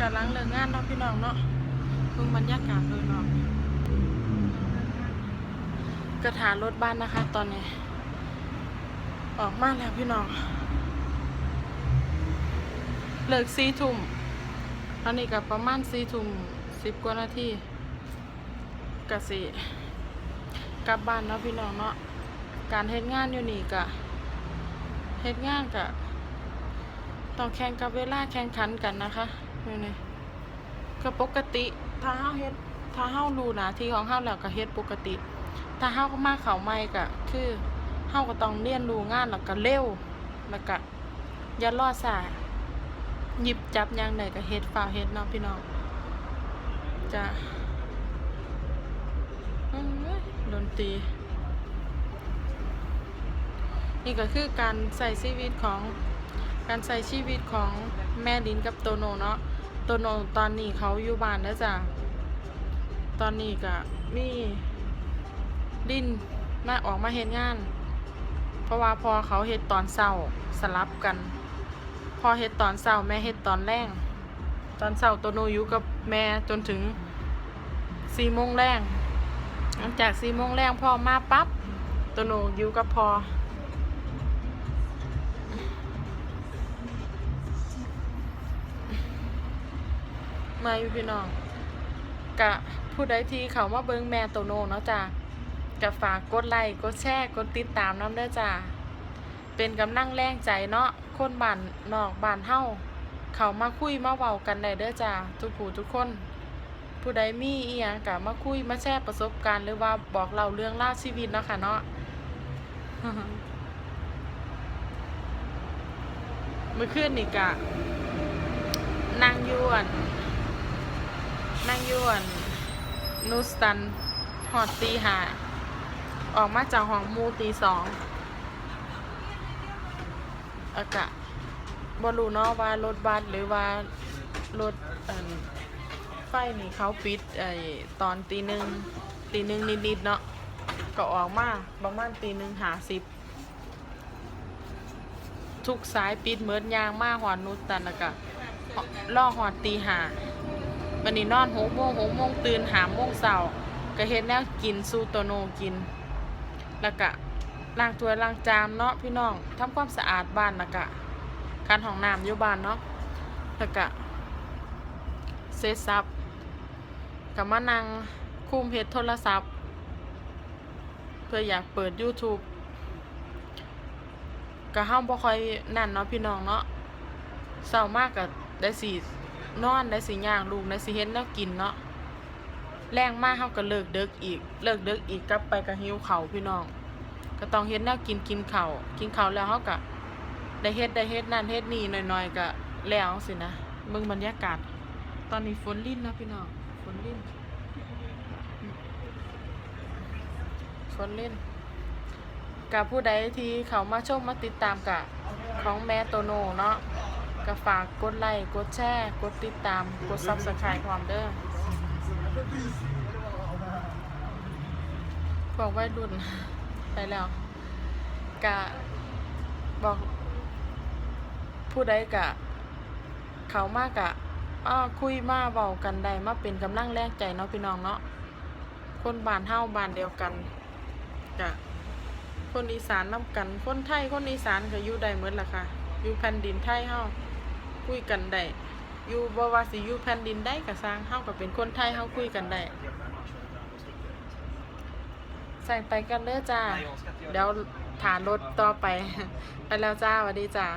กำลังเลิกงานเนาะพี่น้องเนาะเพิ่งบรรยากาศเลยเนาะกระถารถบ้านนะคะ ตอนนี้ ออกมาแล้วพี่น้อง เลิกสี่ทุ่มตอนนี้กับประมาณสี่ทุ่มสิบกว่านาทีกะสิกลับบ้านเนาะพี่น้องเนาะการเฮ็ดงานอยู่นี่กะเฮ็ดงานกะต้องแข่งกับเวลาแข่งขันกันนะคะ นี่นี่ก็ปกติถ้าเฮาเฮ็ดถ้าเฮารู้หน้าที่ของเฮาแล้วก็เฮ็ดปกติ ถ้าเฮาก็มาเข้าใหม่ก็คือเฮาก็ต้องเรียนรู้งานแล้วก็เร็วแล้วก็อย่ารอสายหยิบจับอย่างใดก็เฮ็ดฝ่าวเฮ็ดเนาะพี่น้องจะดนตรีนี่ก็คือการใส่ชีวิตของการใส่ชีวิตของแม่ลินกับโตโนเนาะ ตโนตอนนี้เขาอยู่บ้านแล้วจ้ะ ตอนนี้ก็มีดินมาออกมาเฮ็ดงาน เพราะว่าพอเขาเฮ็ดตอนเช้าสลับกัน พอเฮ็ดตอนเช้าแม่เฮ็ดตอนแรงตอนเช้าโตโนอยู่กับแม่จนถึงสี่โมงแรงหลังจากสี่โมงแรงพ่อมาปั๊บโตโนอยู่กับพอ มาอยู่พี่น้องกะผู้ใดที่เขามาเบิ้งแม่โตโน่เนาะจ้ะกะฝากกดไลค์กดแชร์กดติดตามน้ำเด้อจ้ะเป็นกำลังแรงใจเนาะคนบ้านนอกบ้านเฮาเขามาคุยมาเว้ากันได้เด้อจ้ะทุกผู้ทุกคน ผู้ใดมีอีหยังกะมาคุยมาแชร์ประสบการณ์หรือว่าบอกเล่าเรื่องราวชีวิตเนาะค่ะเนาะเมื่อคืนนี่กะนั่งยวน นั่งยวนนูสตันหอดตีหาออกมาจากห้องมูตีสองอากะบรูเนาะว่ารถบัสหรือว่ารถไฟนี่เขาปิดไอตอนตีหนึ่งตีหนึ่งนิดๆเนาะก็ออกมาประมาณตีหนึ่งหาสิบทุกสายปิดเมิดยางมาหอดนุตันแล้วก็ล่อหอดตีหา วันนี้นอนหกโมงหกโมงตื่นหาโมงเสาร์ก็เฮ็ดแนวกินซูโตโนกิน แล้วก็ล้างถ้วยล้างจานเนาะพี่น้องทำความสะอาดบ้านแล้วก็การห้องน้ำอยู่บ้านเนาะแล้วก็เซซับกับมานั่งคุมเฮ็ดโทรศัพท์ เพื่ออยากเปิด YouTube ก็เฮามบ่ค่อยนั่นเนาะพี่น้องเนาะเศร้ามากก็ได้สิ นอนได้สิย่างลูกได้สิเฮ็ดแนวกินเนาะแรงมากเฮาก็เลิกเดึกอีก เลิกเดึกอีกกลับไปก็หิวข้าวพี่น้อง ก็ต้องเฮ็ดแนวกินกินข้าวกินข้าวแล้วเฮาก็ได้เฮ็ดได้เฮ็ดนั่นเฮ็ดนี่หน่อยๆก็แล้วสินะเบิ่งบรรยากาศ ตอนนี้ฝนลิ้นนะพี่น้องฝนลิ้นฝนลิ้นกับผู้ใดที่เขามาชมมาติดตามกับของแม่โตโนเนาะ ก็ฝากกดไลค์ กดแชร์ กดติดตาม กดซับสไครต์ความเด้อพวกวัยรุ่นไปแล้วกะบอกผู้ใดกะ เขามากกะอ้าคุยมาเบากันได้มาเป็นกำลังแรงใจเนาะพี่น้องเนาะคนบ้านเฮาบ้านเดียวกันกะคนอีสานนํกัน คนไทยคนอีสานก็อยู่ได้เหมดล่ะค่ะ อยู่แผ่นดินไทยเฮา คุยกันได้อยู่บ่ว่าสิอยู่แผ่นดินได้ก็สร้างเฮาก็เป็นคนไทยเฮาคุยกันได้ใส่ไปกันเด้อจ้าเดี๋ยวฐานรถต่อไป ไปแล้วจ้าสวัสดีจ้า